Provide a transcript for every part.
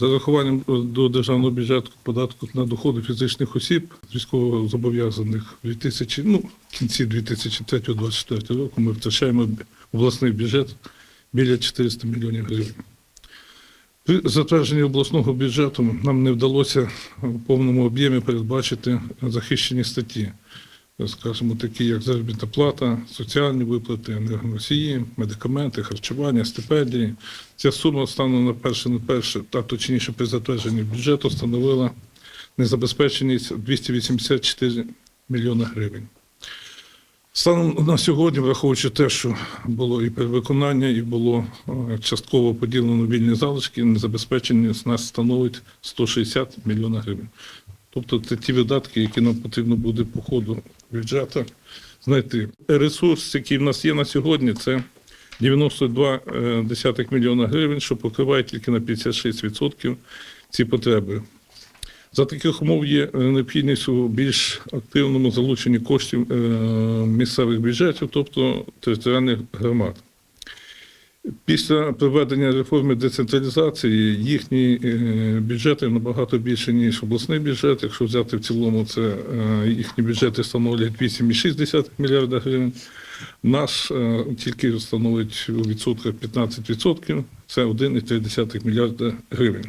За рахуванням до державного бюджету податку на доходи фізичних осіб військовозобов'язаних в 2000, ну, кінці 2023-2024 року ми втрачаємо обласний бюджет біля 400 мільйонів гривень. При затвердженні обласного бюджету нам не вдалося в повному об'ємі передбачити захищені статті, скажімо, такі як заробітна плата, соціальні виплати, енергоносії, медикаменти, харчування, стипендії. Ця сума станом на перше на перше, та точніше при затвердженні бюджету становила незабезпеченість 284 мільйона гривень. Станом на сьогодні, враховуючи те, що було і перевиконання, і було е, частково поділено вільні залишки, незабезпеченість нас становить 160 мільйонів гривень. Тобто це ті видатки, які нам потрібно буде по ходу бюджету знайти. Ресурс, який в нас є на сьогодні, це 92 мільйона гривень, що покриває тільки на 56% ці потреби. За таких умов є е, необхідність у більш активному залученні коштів е, місцевих бюджетів, тобто територіальних громад. Після проведення реформи децентралізації їхні е, бюджети набагато більше, ніж обласний бюджет. Якщо взяти в цілому, це е, їхні бюджети становлять 8,6 мільярда гривень. Наш е, тільки становить у відсотках 15%, це 1,3 мільярда гривень.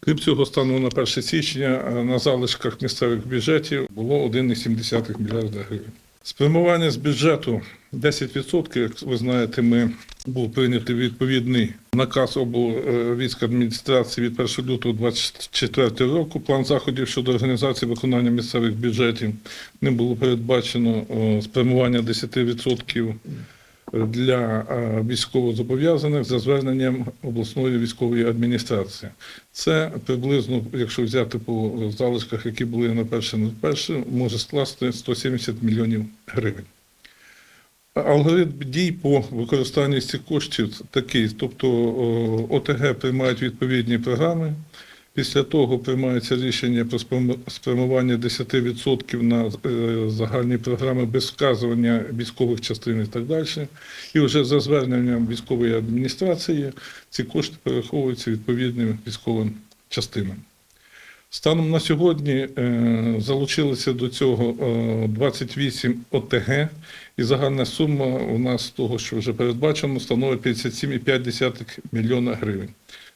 Крім цього, станом на 1 січня на залишках місцевих бюджетів було 1,7 мільярда гривень. Спрямування з бюджету 10%, як ви знаєте, ми був прийнятий відповідний наказ військ адміністрації від 1 лютого 2024 року. План заходів щодо організації виконання місцевих бюджетів. не було передбачено е, спрямування 10% для е, військовозобов'язаних за зверненням обласної військової адміністрації. Це приблизно, якщо взяти по залишках, які були на перше на перше, може скласти 170 мільйонів гривень. Алгоритм дій по використанню цих коштів такий, тобто ОТГ приймають відповідні програми. Після того приймається рішення про спрямування 10% на е, загальні програми без вказування військових частин і так далі. І вже за зверненням військової адміністрації ці кошти перераховуються відповідним військовим частинам. Станом на сьогодні е, залучилися до цього е, 28 ОТГ, і загальна сума у нас того, що вже передбачено, становить 57,5 мільйона гривень.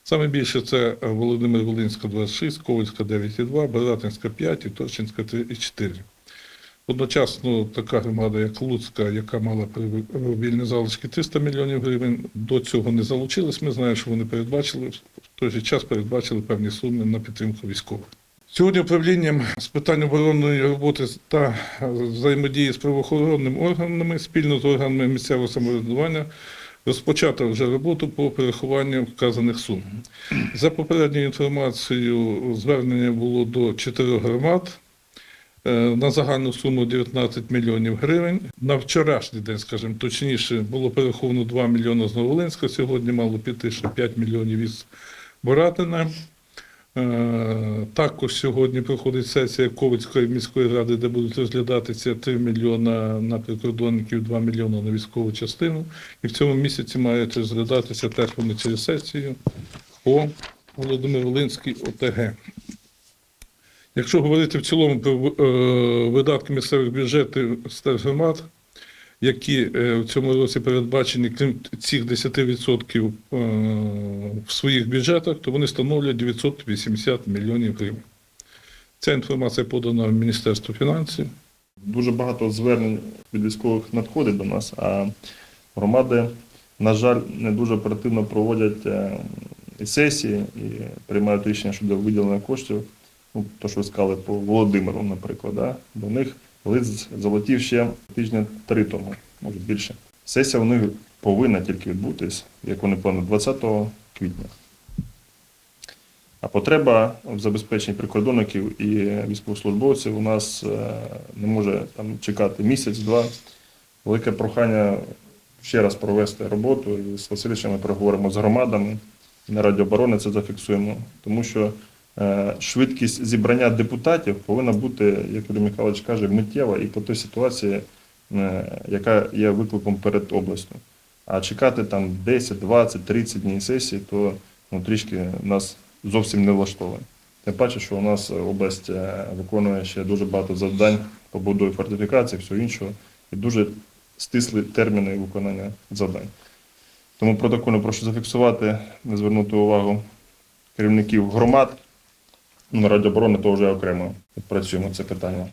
Саме більше це е, Володимир Волинська 26, Ковальська 9,2, Баратинська 5 і Торчинська 3,4. Одночасно така громада, як Луцька, яка мала при- вільні залишки 300 мільйонів гривень, до цього не залучились. Ми знаємо, що вони передбачили, в той же час передбачили певні суми на підтримку військових. Сьогодні управлінням з питань оборонної роботи та взаємодії з правоохоронними органами спільно з органами місцевого самоврядування розпочато вже роботу по перерахуванню вказаних сум. За попередньою інформацією, звернення було до чотирьох громад е, на загальну суму 19 мільйонів гривень. На вчорашній день, скажімо, точніше, було перераховано 2 мільйони з Новолинська, сьогодні мало піти ще 5 мільйонів із Боратина. Е, Також сьогодні проходить сесія Ковицької міської ради, де будуть розглядатися 3 мільйона на прикордонників, 2 мільйони на військову частину. І в цьому місяці мають розглядатися теж вони через сесію по Володимир Волинській ОТГ. Якщо говорити в цілому про е, видатки місцевих бюджетів стержгромад, які е, в цьому році передбачені, крім цих 10% е, в своїх бюджетах, то вони становлять 980 мільйонів гривень. Ця інформація подана в Міністерство фінансів. Дуже багато звернень від військових надходить до нас, а громади, на жаль, не дуже оперативно проводять і сесії і приймають рішення щодо виділення коштів. Ну, то, що ви сказали по Володимиру, наприклад, да? до них лист залетів ще тижня три тому, може більше. Сесія у них повинна тільки відбутись, як вони планують, 20 квітня. А потреба в забезпеченні прикордонників і військовослужбовців у нас е, не може там чекати місяць-два. Велике прохання ще раз провести роботу. І з Васильовичем ми проговоримо з громадами. На Раді оборони це зафіксуємо, тому що швидкість зібрання депутатів повинна бути, як Юрій Михайлович каже, миттєва і по той ситуації, е, яка є викликом перед областю. А чекати там 10, 20, 30 днів сесії, то ну, трішки нас зовсім не влаштовані. Тим паче, що у нас область е, виконує ще дуже багато завдань по будові фортифікації, всього іншого, і дуже стислі терміни виконання завдань. Тому протокольно прошу зафіксувати, звернути увагу керівників громад. Ну, На радіоборони то вже окремо працюємо це питання.